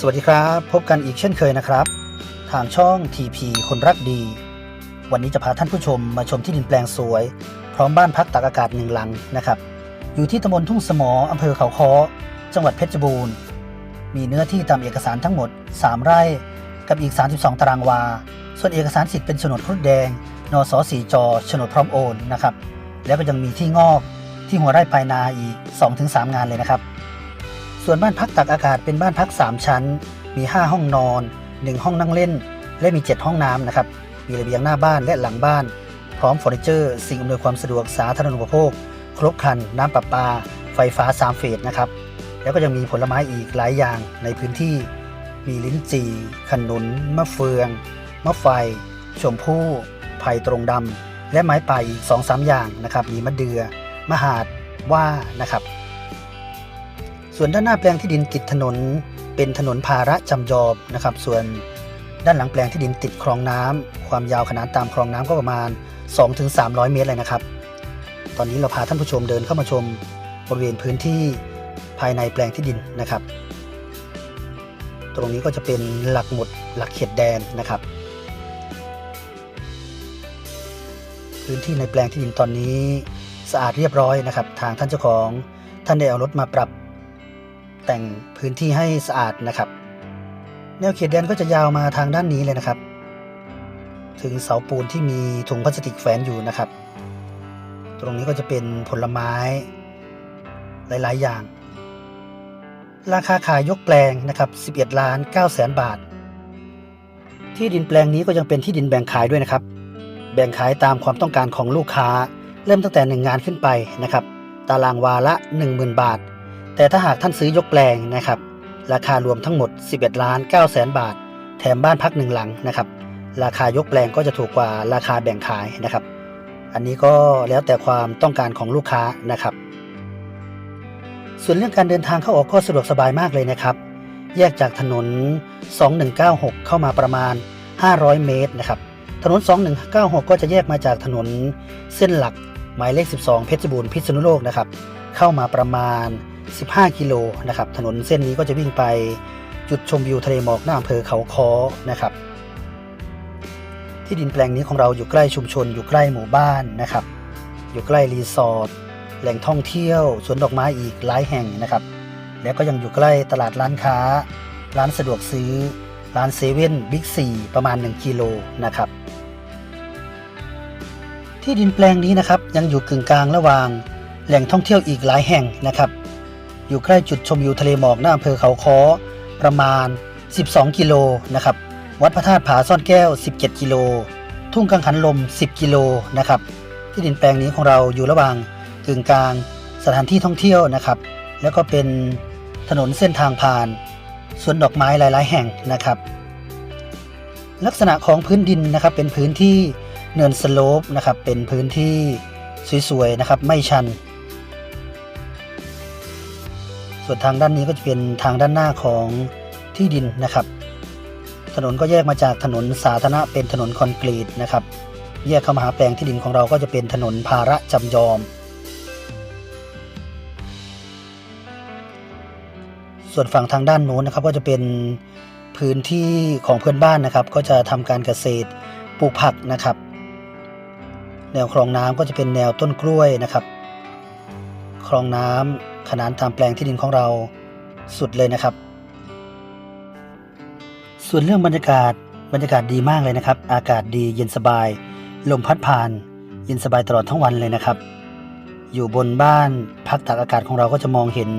สวัสดีครับ พบกันอีกเช่นเคยนะครับ ทางช่อง TP คนรักดี วันนี้จะพาท่านผู้ชมมาชมที่ดินแปลงสวย พร้อมบ้านพักตากอากาศหนึ่งหลังนะครับ อยู่ที่ตำบลทุ่งสมออำเภอเขาค้อ จังหวัดเพชรบูรณ์ มีเนื้อที่ตามเอกสารทั้งหมด 3 ไร่ กับอีก 32 ตารางวา ส่วนเอกสารสิทธิ์เป็นโฉนดครุฑแดง นสสีจโฉนดพร้อมโอนนะครับ แล้วก็ยังมีที่งอกที่หัวไร่ปลายนาอีก 2-3 งานเลยนะครับ ส่วนบ้านพักตักอากาศเป็นบ้านพัก 3 ชั้น มี 5 ห้องนอน 1 ห้องนั่งเล่น และมี 7 ห้องน้ำนะครับ มีระเบียงหน้าบ้านและหลังบ้าน พร้อมเฟอร์นิเจอร์ สิ่งอำนวยความสะดวกสาธารณูปโภค ครบครัน น้ำประปา ไฟฟ้า 3 เฟสนะครับ แล้วก็ยังมีผลไม้อีกหลายอย่างในพื้นที่ มีลิ้นจี่ ขนุน มะเฟือง มะไฟ ชมพู่ ไผ่ตรงดำ และไม้ป่าอีก 2-3 อย่างนะครับ มีมะเดือ่อมะหาด ว่า นะครับ ส่วนด้านหน้าแปลงที่ดินติดถนน เป็นถนนภาระจำยอมนะครับ ส่วนด้านหลังแปลงที่ดินติดคลองน้ำความยาวขนานตามคลองน้ำก็ประมาณ 2-300 เมตรเลยนะครับ ตอนนี้เราพาท่านผู้ชมเดินเข้ามาชมบริเวณพื้นที่ภายในแปลงที่ดินนะครับ ตรงนี้ก็จะเป็นหลักหมุดหลักเขตแดนนะครับ พื้นที่ในแปลงที่ดินตอนนี้สะอาดเรียบร้อยนะครับ ทางท่านเจ้าของท่านได้เอารถมาปรับ แต่งพื้นที่ให้สะอาดนะครับ แนวเขตแดนก็จะยาวมาทางด้านนี้เลยนะครับ ถึงเสาปูนที่มีถุงพลาสติกแฝงอยู่นะครับ ตรงนี้ก็จะเป็นผลไม้หลาย ๆ อย่าง ราคาขายยกแปลงนะครับ 11 ล้าน9แสนบาท ที่ดินแปลงนี้ก็ยังเป็นที่ดินแบ่งขายด้วยนะครับ แบ่งขายตามความต้องการของลูกค้า เริ่มตั้งแต่ 1 งานขึ้นไปนะครับ ตารางวาละ 10,000 บาท แต่ถ้าหากท่านซื้อยกแปลงนะครับ ราคารวมทั้งหมด 11ล้าน9แสนบาท แถมบ้านพักหนึ่งหลังนะครับ ราคายกแปลงก็จะถูกกว่าราคาแบ่งขายนะครับ อันนี้ก็แล้วแต่ความต้องการของลูกค้านะครับ ส่วนเรื่องการเดินทางเข้าออกก็สะดวกสบายมากเลยนะครับ แยกจากถนน 2196 เข้ามาประมาณ 500 เมตรนะครับ ถนน 2196 ก็จะแยกมาจากถนนเส้นหลักหมายเลข 12 เพชรบูรณ์พิษณุโลกนะครับ เข้ามาประมาณ 15 กิโลนะครับ ถนนเส้นนี้ก็จะวิ่งไปจุดชมวิวทะเลหมอกหน้าอำเภอเขาค้อนะครับ ที่ดินแปลงนี้ของเราอยู่ใกล้ชุมชน อยู่ใกล้หมู่บ้านนะครับ อยู่ใกล้รีสอร์ทแหล่งท่องเที่ยวสวนดอกไม้อีกหลายแห่งนะครับ แล้วก็ยังอยู่ใกล้ตลาดร้านค้า ร้านสะดวกซื้อ ร้านเซเว่นบิ๊กซีประมาณ 1 กิโลนะครับ ที่ดินแปลงนี้นะครับยังอยู่กึ่งกลางระหว่างแหล่งท่องเที่ยวอีกหลายแห่งนะครับ อยู่ใกล้จุดชมวิวทะเลหมอกหน้าอำเภอเขาค้อประมาณ 12 กิโลนะครับ วัดพระธาตุผาซ่อนแก้ว 17 กิโล ทุ่งกังหันลม 10 กิโลนะครับ ที่ดินแปลงนี้ของเราอยู่ระหว่างกึ่งกลางสถานที่ท่องเที่ยวนะครับ แล้วก็เป็นถนนเส้นทางผ่านสวนดอกไม้หลาย ๆ แห่งนะครับ ลักษณะของพื้นดินนะครับเป็นพื้นที่เนินสโลปนะครับเป็นพื้นที่สวยๆนะครับไม่ชัน ส่วนทางด้านนี้ก็จะเป็นทางด้านหน้าของที่ดินนะครับ ถนนก็แยกมาจากถนนสาธารณะเป็นถนนคอนกรีตนะครับ แยกเข้ามาหาแปลงที่ดินของเราก็จะเป็นถนนภาระจำยอม ส่วนฝั่งทางด้านโน้นนะครับก็จะเป็นพื้นที่ของเพื่อนบ้านนะครับ ก็จะทำการเกษตรปลูกผักนะครับ แนวคลองน้ำก็จะเป็นแนวต้นกล้วยนะครับ คลองน้ำ ขนานตามแปลงที่ดินของเราสุดเลยนะครับ ส่วนเรื่องบรรยากาศบรรยากาศดีมากเลยนะครับ อากาศดีเย็นสบาย ลมพัดผ่าน เย็นสบายตลอดทั้งวันเลยนะครับ อยู่บนบ้านพักตากอากาศของเราก็จะมองเห็น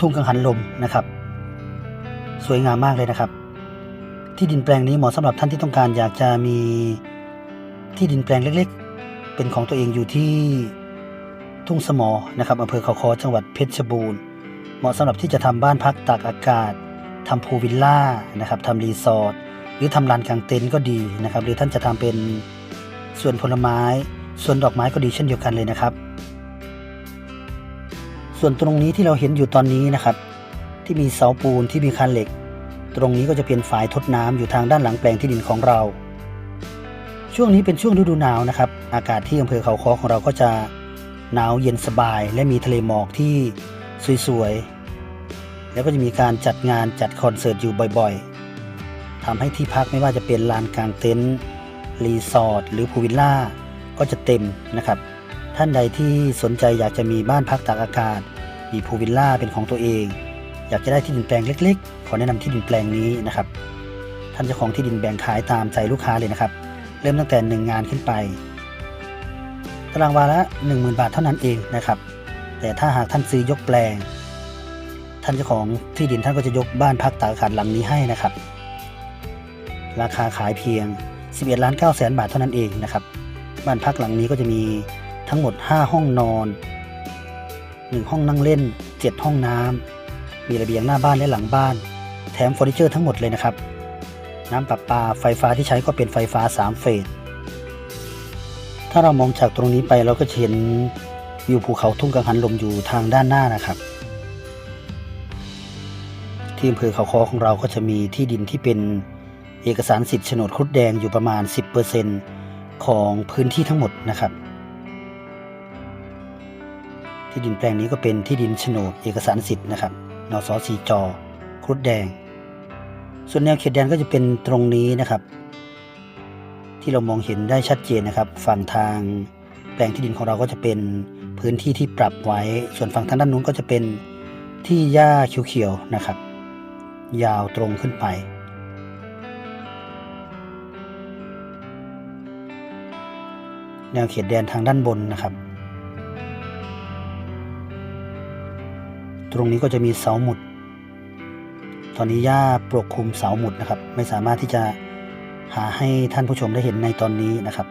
ทุ่งกังหันลมนะครับ สวยงามมากเลยนะครับ ที่ดินแปลงนี้เหมาะสำหรับท่านที่ต้องการอยากจะมีที่ดินแปลงเล็ก ๆ เป็นของตัวเองอยู่ที่ ทุ่งสมอนะครับอำเภอเขาคอจังหวัดเพชรบูรณ์เหมาะสำหรับที่จะทำบ้านพักตากอากาศทำพูวิลล่านะครับทำรีสอร์ทหรือทำลานกลางเต็นท์ก็ดีนะครับ หรือท่านจะทำเป็นสวนผลไม้สวนดอกไม้ก็ดีเช่นเดียวกันเลยนะครับ ส่วนตรงนี้ที่เราเห็นอยู่ตอนนี้นะครับ ที่มีเสาปูนที่มีคานเหล็ก ตรงนี้ก็จะเป็นฝายทดน้ำอยู่ทางด้านหลังแปลงที่ดินของเรา ช่วงนี้เป็นช่วงฤดูหนาวนะครับ อากาศที่อำเภอเขาคอของเราก็จะ หนาวเย็นสบาย และมีทะเลหมอกที่สวยๆ แล้วก็จะมีการจัดงานจัดคอนเสิร์ตอยู่บ่อยๆทำให้ที่พักไม่ว่าจะเป็นลานกลางเต็นท์รีสอร์ทหรือพูลวิลล่าก็จะเต็มนะครับ ท่านใดที่สนใจอยากจะมีบ้านพักตากอากาศ มีพูลวิลล่าเป็นของตัวเอง อยากจะได้ที่ดินแปลงเล็ก ๆ ขอแนะนำที่ดินแปลงนี้นะครับ ท่านเจ้าของที่ดินแบ่งขายตามใจลูกค้าเลยนะครับ เริ่มตั้งแต่ 1 งานขึ้นไป ตารางวาละ 10,000 บาทเท่านั้นเองนะครับ แต่ถ้าหากท่านซื้อยกแปลง ท่านเจ้าของที่ดินท่านก็จะยกบ้านพักตากอากาศหลังนี้ให้นะครับ ราคาขายเพียง 11ล้าน9แสนบาทเท่านั้นเองนะครับ บ้านพักหลังนี้ก็จะมีทั้งหมด 5 ห้องนอน 1 ห้องนั่งเล่น 7 ห้องน้ำมีระเบียงหน้าบ้านและหลังบ้าน แถมเฟอร์นิเจอร์ทั้งหมดเลยนะครับ น้ำประปาไฟฟ้าที่ใช้ก็เป็นไฟฟ้า 3 เฟส ถ้าเรามองจากตรงนี้ไปเราก็จะเห็นวิวภูเขาทุ่งกังหันลมอยู่ทางด้านหน้านะครับ ที่อำเภอเขาคอของเราก็จะมีที่ดินที่เป็นเอกสารสิทธิ์โฉนดครุฑแดงอยู่ประมาณ 10%ของพื้นที่ทั้งหมดนะครับ ที่ดินแปลงนี้ก็เป็นที่ดินโฉนดเอกสารสิทธิ์นะครับนสสีจอครุฑแดง ส่วนแนวเขตแดนก็จะเป็นตรงนี้นะครับ ที่เรามองเห็นได้ชัดเจนนะครับ ฝั่งทางแปลงที่ดินของเราก็จะเป็นพื้นที่ที่ปรับไว้ ส่วนฝั่งทางด้านนู้นก็จะเป็นที่หญ้าเขียวๆนะครับ ยาวตรงขึ้นไป แนวเขตแดนทางด้านบนนะครับ ตรงนี้ก็จะมีเสาหมุด ตอนนี้หญ้าปกคลุมเสาหมุดนะครับ ไม่สามารถที่จะ หาให้ท่านผู้ชมได้เห็นในตอนนี้นะครับ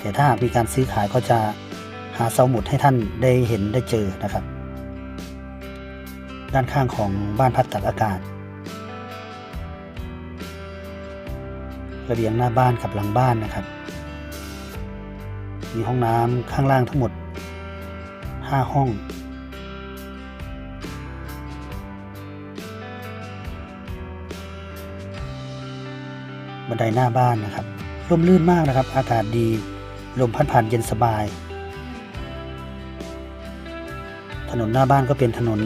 แต่ถ้าหากมีการซื้อขายก็จะหาเสาหมุดให้ท่านได้เห็นได้เจอนะครับ ด้านข้างของบ้านพักตากอากาศระเบียงหน้าบ้านกับหลังบ้านนะครับ มีห้องน้ำข้างล่างทั้งหมด 5 ห้อง บันไดหน้าบ้านนะครับร่มรื่นมากนะครับ อากาศดีลมพัดผ่านเย็นสบาย ถนนหน้าบ้านก็เป็นถนน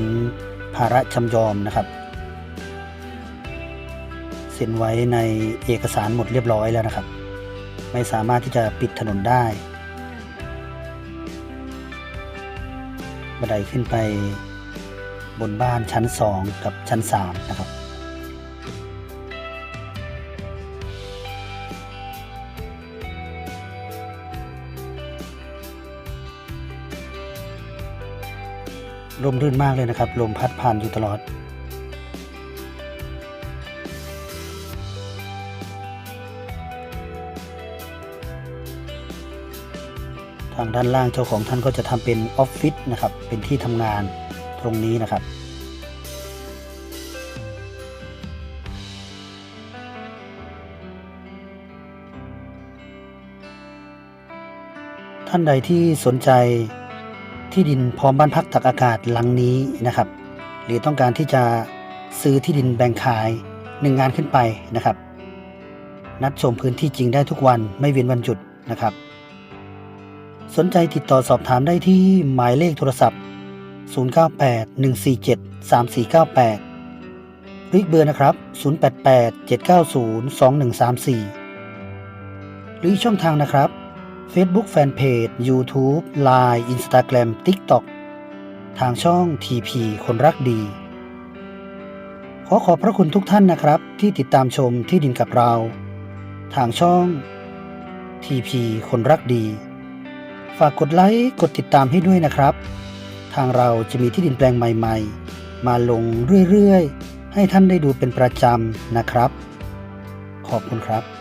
ภาระชำยอมนะครับเซ็นไว้ในเอกสารหมดเรียบร้อยแล้วนะครับ ไม่สามารถที่จะปิดถนนได้บันไดขึ้นไปบนบ้านชั้น 2 กับชั้น 3 นะครับ ลมรื่นมากเลยนะครับ ลมพัดผ่านอยู่ตลอด ทางด้านล่างเจ้าของท่านก็จะทำเป็นออฟฟิศนะครับ เป็นที่ทำงานตรงนี้นะครับท่านใดที่สนใจ ที่ดินพร้อมบ้านพักตักอากาศหลังนี้นะครับ หรือต้องการที่จะซื้อที่ดินแบ่งขายหนึ่งงานขึ้นไปนะครับ นัดชมพื้นที่จริงได้ทุกวันไม่เว้นวันหยุดนะครับ สนใจติดต่อสอบถามได้ที่หมายเลขโทรศัพท์ 098-147-3498หรืออีกเบอร์นะครับ 088-790-2134 หรือช่องทางนะครับ Facebook Fanpage YouTube Line Instagram TikTok ทางช่อง TP คนรักดี ขอขอบพระคุณทุกท่านนะครับ ที่ติดตามชมที่ดินกับเรา ทางช่อง TP คนรักดี ฝากกดไลค์กดติดตามให้ด้วยนะครับ ทางเราจะมีที่ดินแปลงใหม่ ๆ มาลงเรื่อย ๆ ให้ท่านได้ดูเป็นประจำนะครับ ขอบคุณครับ